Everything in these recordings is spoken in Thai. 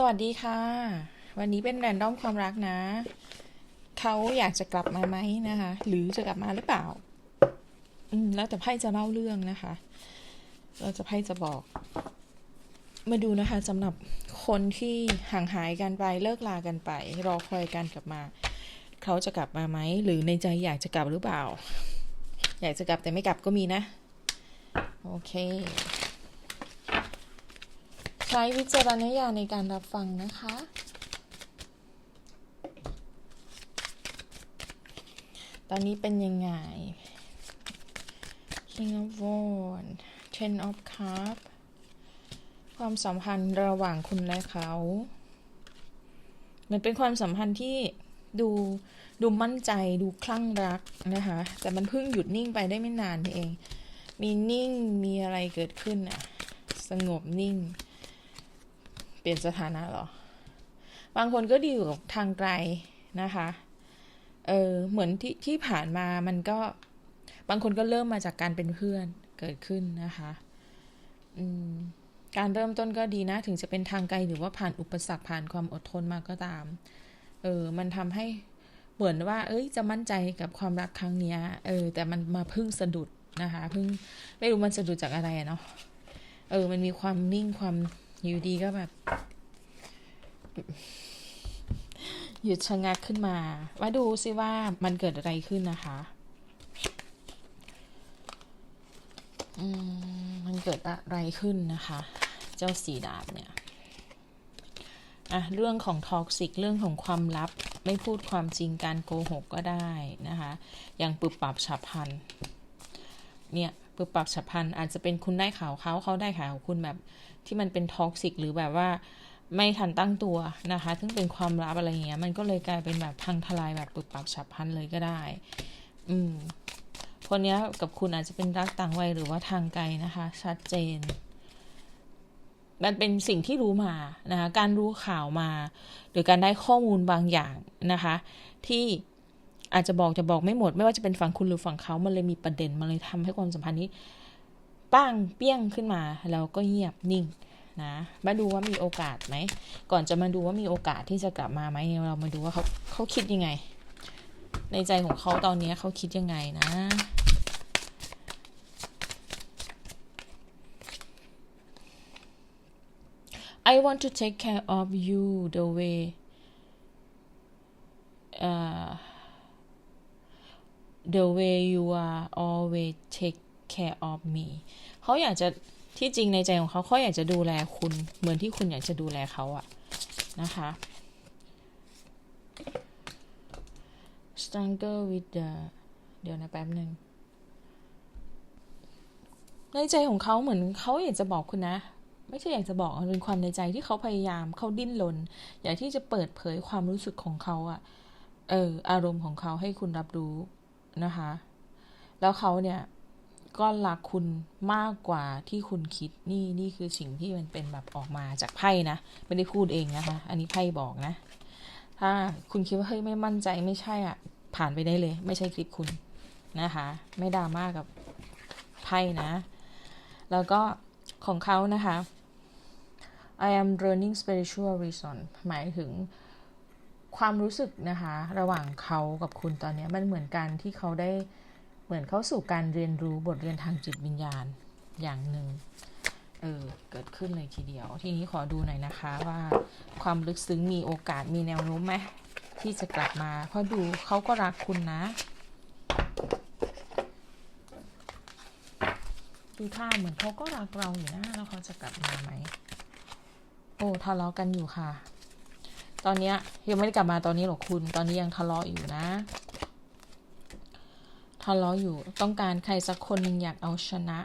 สวัสดีค่ะ วันนี้เป็นแรนดอมความรักนะ เขาอยากจะกลับมาไหมนะคะ หรือจะกลับมาหรือเปล่า อืม แล้วแต่ไพ่จะเล่าเรื่องนะคะ เราจะไพ่จะบอก มาดูนะคะสำหรับคนที่ห่างหายกันไปเลิกลากันไป รอคอยกันกลับมา เขาจะกลับมาไหมหรือในใจอยากจะกลับหรือเปล่า อยากจะกลับแต่ไม่กลับก็มีนะ โอเค ใช้วิจารณญาณในการรับฟังนะคะ ตอนนี้เป็นยังไง King of Wands Ten of Cups ความสัมพันธ์ระหว่างคุณและเขา มันเป็นความสัมพันธ์ที่ดูดูมั่นใจดูคลั่งรักนะคะ แต่มันเพิ่งหยุดนิ่งไปได้ไม่นานเอง มีนิ่งมีอะไรเกิดขึ้นอะสงบนิ่ง เปลี่ยนสถานะหรอ บางคนก็ดีอยู่กับทางไกลนะคะ เออเหมือนที่ที่ผ่านมามันก็บางคนก็เริ่มมาจากการเป็นเพื่อนเกิดขึ้นนะคะอืมการเริ่มต้นก็ดีนะ ถึงจะเป็นทางไกลหรือว่าผ่านอุปสรรคผ่านความอดทนมาก็ตาม เออ มันทำให้เหมือนว่า เอ้ย จะมั่นใจกับความรักครั้งเนี้ย เออ แต่มันมาพึ่งสะดุดนะคะ พึ่งไม่รู้มันสะดุดจากอะไรเนาะ เออ มันมีความนิ่งความ อยู่ดีก็แบบหยุดชะงักขึ้นมา มาดูซิว่ามันเกิดอะไรขึ้นนะคะ อืม มันเกิดอะไรขึ้นนะคะ เจ้าสีดาบเนี่ย อะ เรื่องของท็อกซิก เรื่องของความลับ ไม่พูดความจริงการโกหกก็ได้นะคะ อย่างปึบปรับฉับพัน เนี่ยปึบปรับฉับพันอาจจะเป็นคุณได้ข่าวเขาเขาได้ข่าวคุณแบบที่มันเป็นท็อกซิกหรือแบบว่าไม่ทันตั้งตัวนะคะ ซึ่งเป็นความลับอะไรเงี้ย มันก็เลยกลายเป็นแบบพังทลายแบบปึบปับฉับพลันเลยก็ได้ อืม คนนี้กับคุณอาจจะเป็นรักต่างวัยหรือว่าทางไกลนะคะ ชัดเจน มันเป็นสิ่งที่รู้มานะคะ การรู้ข่าวมา หรือการได้ข้อมูลบางอย่างนะคะ ที่อาจจะบอกจะบอกไม่หมด ไม่ว่าจะเป็นฝั่งคุณหรือฝั่งเขา มันเลยมีประเด็น มันเลยทำให้ความสัมพันธ์นี้ ป้างเปี้ยงขึ้นมาแล้วก็เงียบนิ่งนะมาดูว่ามีโอกาสไหม ก่อนจะมาดูว่ามีโอกาสที่จะกลับมาไหมเรามาดูว่าเขาเขาคิดยังไง ในใจของเขาตอนนี้เขาคิดยังไงนะ I want to take care of you the way uh, the way you are always take care of me เขาอยากจะที่จริงในใจของเขาเขาอยากจะดูแลคุณเหมือนที่คุณอยากจะดูแลเขาอะนะคะ stronger with the เดี๋ยวนะแป๊บหนึ่งในใจของเขาเหมือนเขาอยากจะบอกคุณนะ ไม่ใช่อยากจะบอกมันเป็นความในใจที่เขาพยายามเขาดิ้นรนอยากที่จะเปิดเผยความรู้สึกของเขาอะเอออารมณ์ของเขาให้คุณรับรู้นะคะ แล้วเขาเนี่ย ก็รักคุณมากกว่าที่คุณคิดนี่นี่คือสิ่งที่มันเป็นแบบออกมาจากไพ่นะไม่ได้พูดเองนะคะ อันนี้ไพ่บอกนะ ถ้าคุณคิดว่าเฮ้ยไม่มั่นใจไม่ใช่อะ ผ่านไปได้เลย ไม่ใช่คลิปคุณนะคะ ไม่ดราม่ากับไพ่นะ แล้วก็ของเขานะคะ I am learning spiritual reason หมายถึงความรู้สึกนะคะ ระหว่างเขากับคุณตอนนี้มันเหมือนกันที่เขาได้ เหมือนเข้าสู่การเรียนรู้บทเรียนทางจิตวิญญาณอย่างหนึ่งเออเกิดขึ้นเลยทีเดียว ทีนี้ขอดูหน่อยนะคะว่าความลึกซึ้งมีโอกาสมีแนวโน้มไหมที่จะกลับมา เพราะดูเขาก็รักคุณนะ ดูท่าเหมือนเขาก็รักเราอยู่นะ แล้วเขาจะกลับมาไหม โอ้ทะเลาะกันอยู่ค่ะ ตอนนี้ยังไม่ได้กลับมาตอนนี้หรอกคุณ ตอนนี้ยังทะเลาะอยู่นะะเลาะอยู่ ต้องการใครสักคนหนึ่งอยากเอาชนะ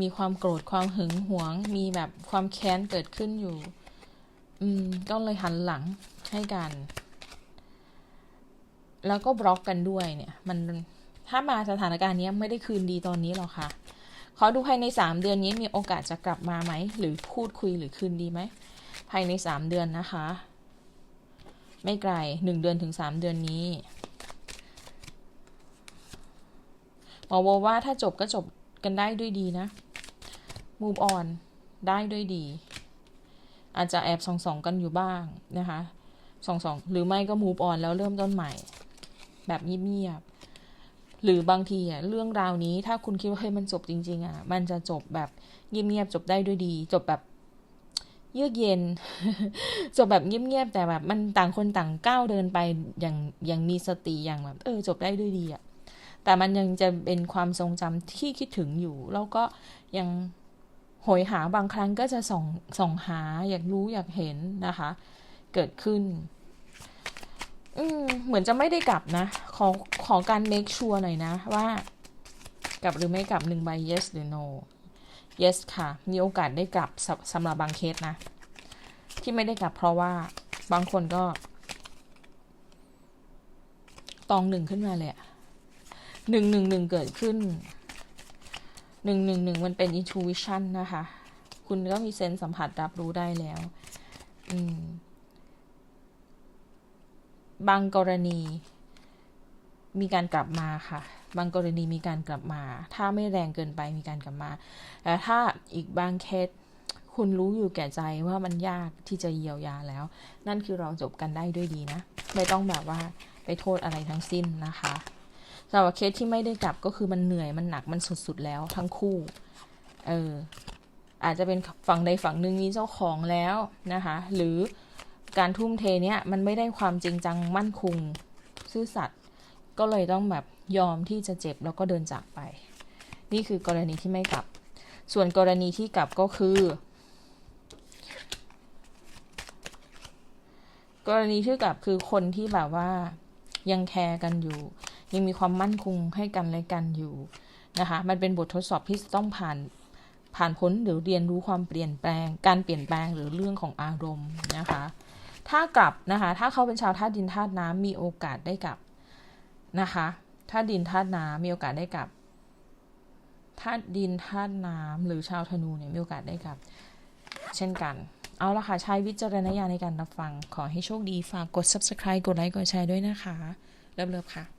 มีความโกรธความหึงหวง มีแบบความแค้นเกิดขึ้นอยู่ อืม ก็เลยหันหลังให้กัน แล้วก็บล็อกกันด้วยเนี่ย มันถ้ามาสถานการณ์นี้ไม่ได้คืนดีตอนนี้หรอกค่ะขอดูภายในสามเดือนนี้มีโอกาสจะกลับมาไหม หรือพูดคุยหรือคืนดีไหม ภายในสามเดือนนะคะ ไม่ไกลหนึ่งเดือนถึงสามเดือนนี้ หมอบอกว่าถ้าจบก็จบกันได้ด้วยดีนะ move on ได้ด้วยดี อาจจะแอบส่องๆกันอยู่บ้างนะคะส่องๆหรือไม่ก็มูฟออนแล้วเริ่มต้นใหม่ แบบเงียบๆหรือบางทีอะเรื่องราวนี้ถ้าคุณคิดว่าเฮ้ยมันจบจริง ๆ อะ มันจะจบแบบเงียบๆจบได้ด้วยดี จบแบบเยือกเย็นจบแบบเงียบๆแต่แบบ มันต่างคนต่างก้าวเดินไปอย่างอย่างมีสติอย่างแบบ เออ จบได้ด้วยดีอะ แต่มันยังจะเป็นความทรงจำที่คิดถึงอยู่ แล้วก็ยังโหยหาบางครั้งก็จะส่องส่องหาอยากรู้อยากเห็นนะคะ เกิดขึ้น อืมเหมือนจะไม่ได้กลับนะ ขอขอการ make sure หน่อยนะว่ากลับหรือไม่กลับหนึ่งใบ yes หรือ no yes ค่ะ มีโอกาสได้กลับสำสำหรับบางเคสนะ ที่ไม่ได้กลับเพราะว่าบางคนก็ ตองหนึ่งขึ้นมาเลยอะ หนึ่งหนึ่งหนึ่งเกิดขึ้นหนึ่งหนึ่งหนึ่งมันเป็น intuition นะคะ คุณก็มีเซนส์สัมผัสรับรู้ได้แล้ว อืม บางกรณีมีการกลับมาค่ะ บางกรณีมีการกลับมา ถ้าไม่แรงเกินไปมีการกลับมาแต่ถ้าอีกบางเคสคุณรู้อยู่แก่ใจว่ามันยากที่จะเยียวยาแล้ว นั่นคือเราจบกันได้ด้วยดีนะ ไม่ต้องแบบว่าไปโทษอะไรทั้งสิ้นนะคะ สำหรับเคสที่ไม่ได้กลับก็คือมันเหนื่อยมันหนักมันสุดๆแล้วทั้งคู่ เอออาจจะเป็นฝั่งใดฝั่งหนึ่งมีเจ้าของแล้วนะคะ หรือการทุ่มเทเนี้ยมันไม่ได้ความจริงจังมั่นคงซื่อสัตย์ก็เลยต้องแบบยอมที่จะเจ็บแล้วก็เดินจากไป นี่คือกรณีที่ไม่กลับ ส่วนกรณีที่กลับก็คือ กรณีที่กลับคือคนที่แบบว่ายังแคร์กันอยู่ ยังมีความมั่นคงให้กันและกันอยู่นะคะมันเป็นบททดสอบที่ต้องผ่านผ่านพ้นหรือเรียนรู้ความเปลี่ยนแปลง การเปลี่ยนแปลงหรือเรื่องของอารมณ์นะคะถ้ากลับนะคะถ้าเขาเป็นชาวธาตุดินธาตุน้ำมีโอกาสได้กลับนะคะธาตุดินธาตุน้ำมีโอกาสได้กลับธาตุดินธาตุน้ำหรือชาวธนูเนี่ยมีโอกาสได้กลับ เช่นกัน เอาละค่ะใช้วิจารณญาณในการรับฟัง ขอให้โชคดีฝากกด subscribe กดไลค์กดแชร์ด้วยนะคะ เริ่มๆค่ะ